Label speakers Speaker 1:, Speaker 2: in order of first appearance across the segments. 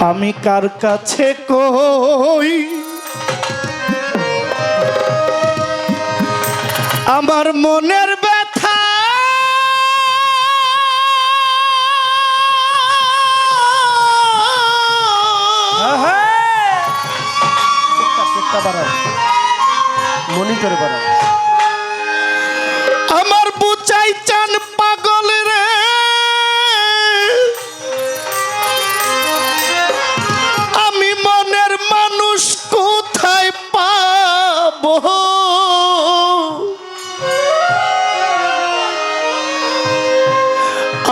Speaker 1: আমি কার কাছে কই? আমার মনের ব্যথা।
Speaker 2: মনিটরে বাড়াও
Speaker 1: আমার বুচাই চান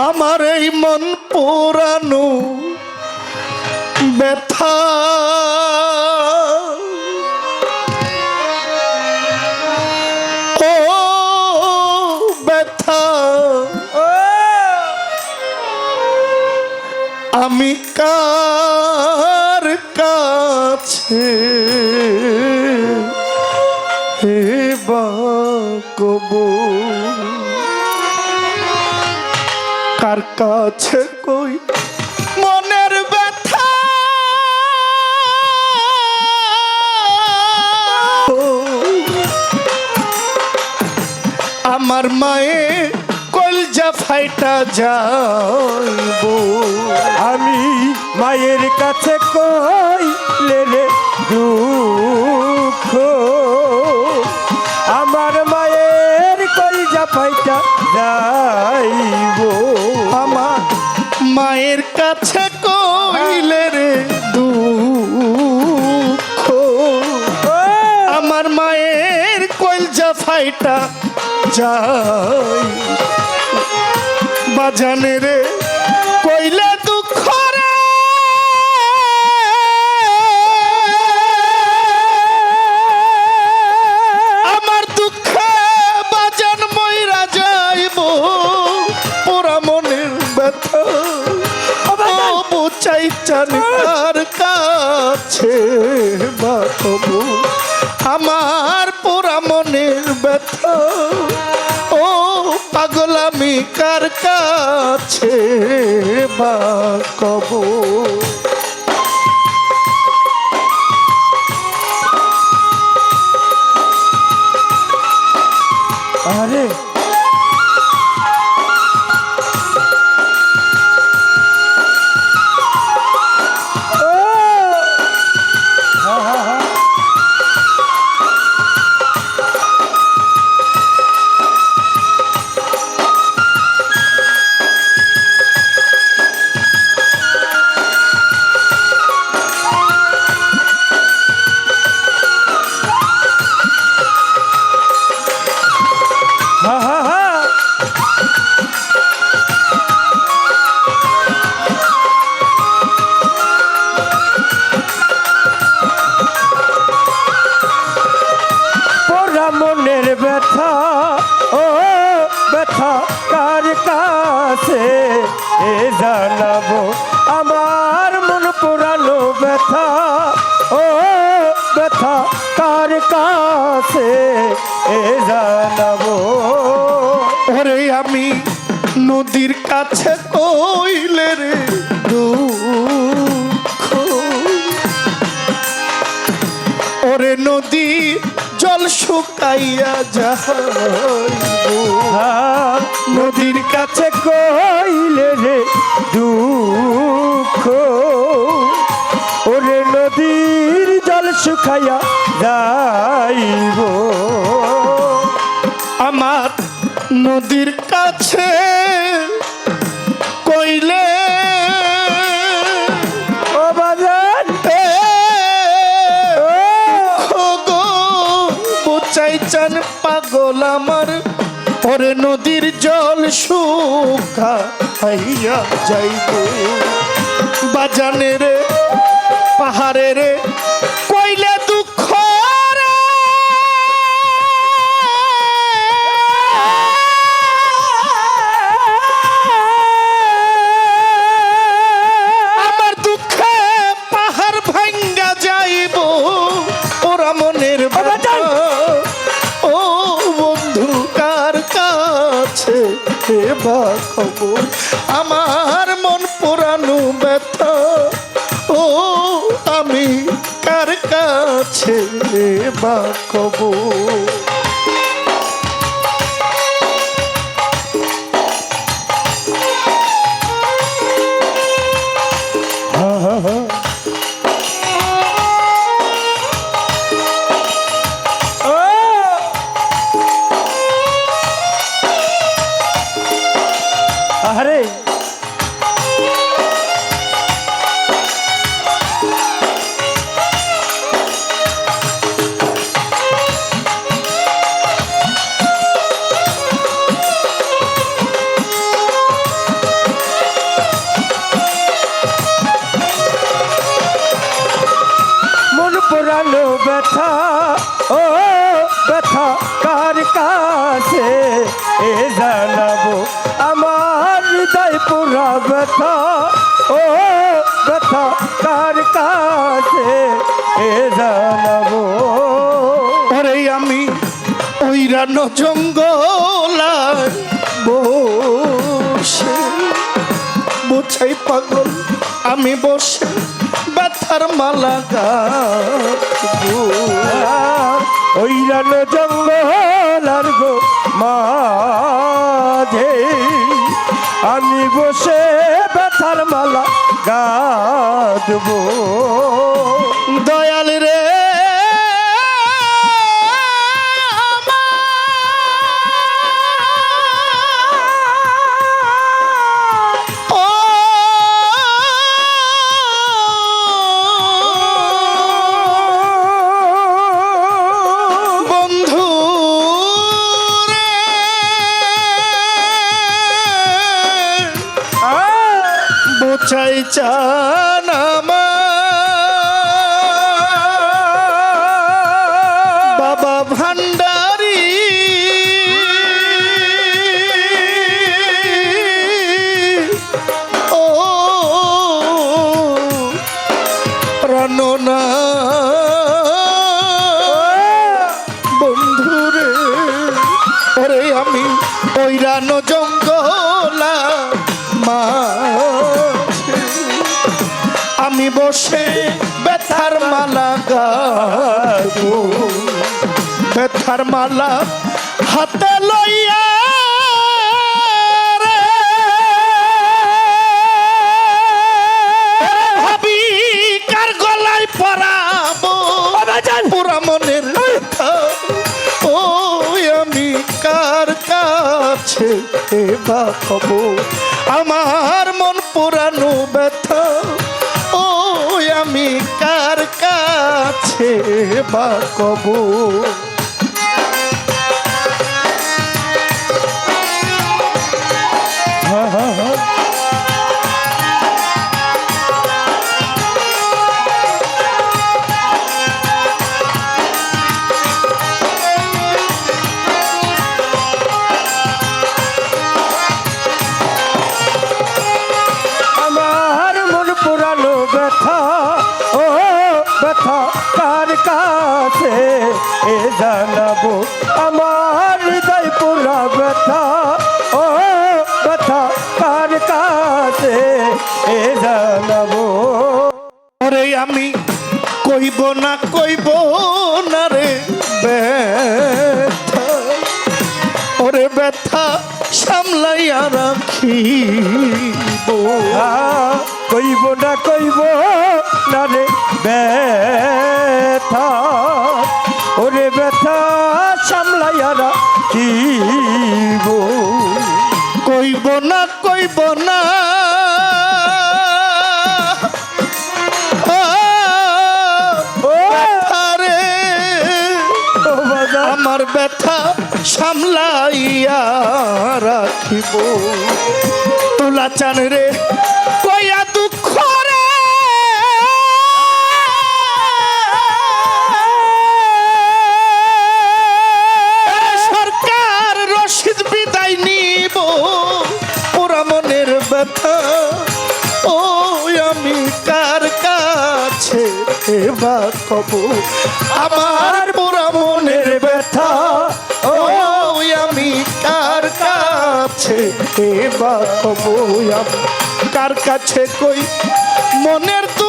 Speaker 1: আমার এই মন পোড়ানো ব্যথা। ও ব্যথা। আমি কার কাছে হে কব কার কাছে কই? মনের ব্যথা। আমার মায়ে কলজা ফাইটা যাইব।
Speaker 2: আমি মায়ের কাছে কই লেলে দুঃখ? আমার মায়ের কলিজা পাইটা যাইব।
Speaker 1: মায়ের কাছে কইলে রে দুঃখ। আমার মায়ের কলজা ফাইটা যাই বাজানে রে কইলে বাতবু আমার পোড়া মনের ব্যথা। ও পাগল আমি কার কাছে বা কব
Speaker 2: হা, হা, হা। ও ব্যথা কার কাছে এ আমার মন পোড়ানো ব্যথা ও ব্যথা কার কাছে এ জানাব।
Speaker 1: ওরে আমি নদীর কাছে কইলে রে ওরে নদী জল শুকাইয়া
Speaker 2: আর নদীর কাছে কইলে রে দুঃখ। শুকাইয়া যাইব।
Speaker 1: আমার নদীর কাছে কইলে পাগল আমার, ওরে নদীর জল শুকা হইয়া যাইব। বাজানে রে পাহাড়ে রে সে বা খবর আমার মন
Speaker 2: পুরানো ব্যথা। ও আমি কার কাছে বা খবর হৃদয় পুরা ব্যথা, ও ব্যথা কার কাছে এ জানাব
Speaker 1: ওরে আমি ওই রান জঙ্গলায় বসে, বোঝাই পাগল, আমি বসে ব্যথার মালা।
Speaker 2: ওই রান জঙ্গল আর গো মাঝে আমি বসে ব্যথার মালা গাঁদবো।
Speaker 1: চান বাবা ভান্ডারি। ও প্রাণনা বন্ধুরে ওরে আমি ওই জঙ্গলা মাঝে আমি বসে ব্যথার মালা গাবো। ব্যথার মালা হাতে লইয়া রে, ভাবি কার গলায় পরাবো? পুরা মনের ও আমি কার কাছে বা আমার মন পুরানো ব্যথা। আমি কার কাছে বা কব
Speaker 2: এ জানাব আমার হৃদয় পুরা ব্যথা। ও ব্যথা কার কাছে? এ জানাব।
Speaker 1: ওরে আমি কইব না কইব না রে ওরে ব্যথা সামলাইয়া রাখিব।
Speaker 2: কইব না কইব না রে ব্যথা। সামলাইয়ারা কিব?
Speaker 1: কইব না কইব না। আমার ব্যথা সামলাইয়া রাখিব। তোলা চান রে বা কব আমার বুড়া মনের ব্যথা, ও আমি কার কাছে কব আমি কার কাছে কই? মনের দুঃখ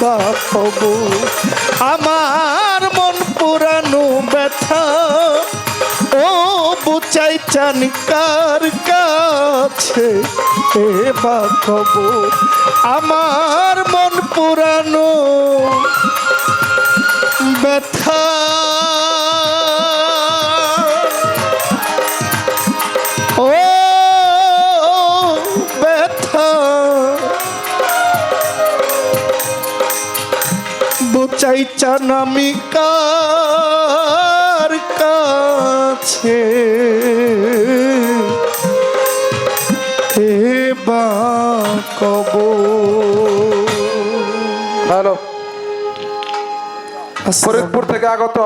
Speaker 1: বা কব আমার মন পুরানো ব্যথা। ও বুচাই চান কার কাছে বা কব আমার মন পুরানো ব্যথা। চান আমি কার কাছে। বা কব।
Speaker 3: হ্যালো। ফরিদপুর থেকে আগত